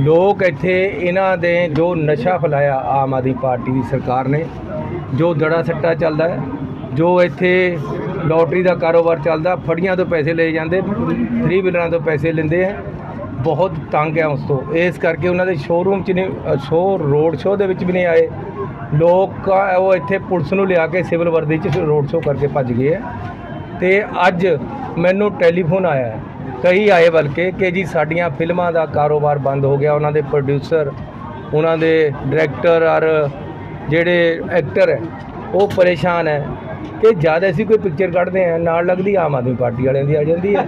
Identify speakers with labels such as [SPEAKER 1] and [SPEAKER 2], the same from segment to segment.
[SPEAKER 1] ਲੋਕ ਇੱਥੇ ਇਹਨਾਂ ਦੇ ਜੋ ਨਸ਼ਾ ਫੈਲਾਇਆ ਆਮ ਆਦਮੀ ਪਾਰਟੀ ਦੀ ਸਰਕਾਰ ਨੇ, ਜੋ ਦੜਾ ਸੱਟਾ ਚੱਲਦਾ ਹੈ, ਜੋ ਇੱਥੇ ਲੋਟਰੀ ਦਾ ਕਾਰੋਬਾਰ ਚੱਲਦਾ, ਫੜੀਆਂ ਤੋਂ ਪੈਸੇ ਲਏ ਜਾਂਦੇ ਥਰੀ ਵੀਲਰਾਂ ਤੋਂ ਪੈਸੇ ਲੈਂਦੇ ਆ, ਬਹੁਤ ਤੰਗ ਹੈ ਉਸ ਤੋਂ। ਇਸ ਕਰਕੇ ਉਹਨਾਂ ਦੇ ਸ਼ੋਰੂਮ 'ਚ ਨਹੀਂ ਸ਼ੋ ਰੋਡ ਸ਼ੋਅ ਦੇ ਵਿੱਚ ਵੀ ਨਹੀਂ ਆਏ। ਲੋਕ ਉਹ ਇੱਥੇ ਪੁਲਿਸ ਨੂੰ ਲਿਆ ਕੇ ਸਿਵਲ ਵਰਦੀ 'ਚ ਰੋਡ ਸ਼ੋਅ ਕਰਕੇ ਭੱਜ ਗਏ ਆ। ਤੇ ਅੱਜ ਮੈਨੂੰ ਟੈਲੀਫੋਨ ਆਇਆ ਕਈ ਆਏ ਬਲਕਿ ਕਿ ਜੀ ਸਾਡੀਆਂ ਫਿਲਮਾਂ ਦਾ ਕਾਰੋਬਾਰ ਬੰਦ ਹੋ ਗਿਆ। ਉਹਨਾਂ ਦੇ ਪ੍ਰੋਡਿਊਸਰ ਉਹਨਾਂ ਦੇ ਡਾਇਰੈਕਟਰ ਔਰ ਜਿਹੜੇ ਐਕਟਰ ਹੈ ਉਹ ਪਰੇਸ਼ਾਨ ਹੈ ਕਿ ਜਦ ਅਸੀਂ ਕੋਈ ਪਿਕਚਰ ਕੱਢਦੇ ਆ ਨਾਲ ਲੱਗਦੀ ਆਮ ਆਦਮੀ ਪਾਰਟੀ ਵਾਲਿਆਂ ਦੀ ਆ ਜਾਂਦੀ ਹੈ।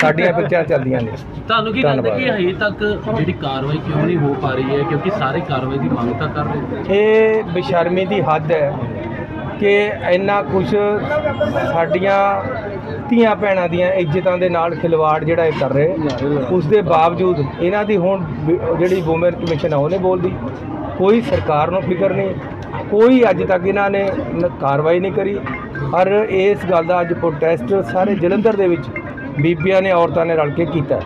[SPEAKER 1] ਸਾਡੀਆਂ ਪਿਕਚਰਾਂ ਚੱਲਦੀਆਂ ਨੇ।
[SPEAKER 2] ਤੁਹਾਨੂੰ ਕੀ ਲੱਗਦਾ। ਕਿ ਹਜੇ ਤੱਕ ਜਿਹੜੀ ਕਾਰਵਾਈ ਕਿਉਂ ਨਹੀਂ ਹੋ ਪਾ ਰਹੀ ਹੈ? ਕਿਉਂਕਿ ਸਾਰੇ ਕਾਰਵਾਈ ਦੀ ਮੰਗ ਤਾਂ ਕਰ ਰਹੇ
[SPEAKER 1] ਇਹ ਬੇਸ਼ਰਮੀ ਦੀ ਹੱਦ ਹੈ ਕਿ ਇੰਨਾ ਕੁਝ ਸਾਡੀਆਂ ਧੀਆਂ ਭੈਣਾਂ ਦੀਆਂ ਇੱਜ਼ਤਾਂ ਦੇ ਨਾਲ ਖਿਲਵਾੜ ਜਿਹੜਾ ਇਹ ਕਰ ਰਹੇ ਉਸ ਦੇ ਬਾਵਜੂਦ ਇਹਨਾਂ ਦੀ ਹੁਣ ਜਿਹੜੀ ਵੂਮਨ ਕਮਿਸ਼ਨ ਆ ਉਹਨੇ ਬੋਲਦੀ। ਕੋਈ ਸਰਕਾਰ ਨੂੰ ਫਿਕਰ ਨਹੀਂ। ਕੋਈ ਅੱਜ ਤੱਕ ਇਹਨਾਂ ਨੇ ਕਾਰਵਾਈ ਨਹੀਂ ਕਰੀ। ਔਰ ਇਸ ਗੱਲ ਦਾ ਅੱਜ ਪ੍ਰੋਟੈਸਟ ਸਾਰੇ ਜਲੰਧਰ ਦੇ ਵਿੱਚ ਬੀਬੀਆਂ ਨੇ ਔਰਤਾਂ ਨੇ ਰਲ ਕੇ ਕੀਤਾ।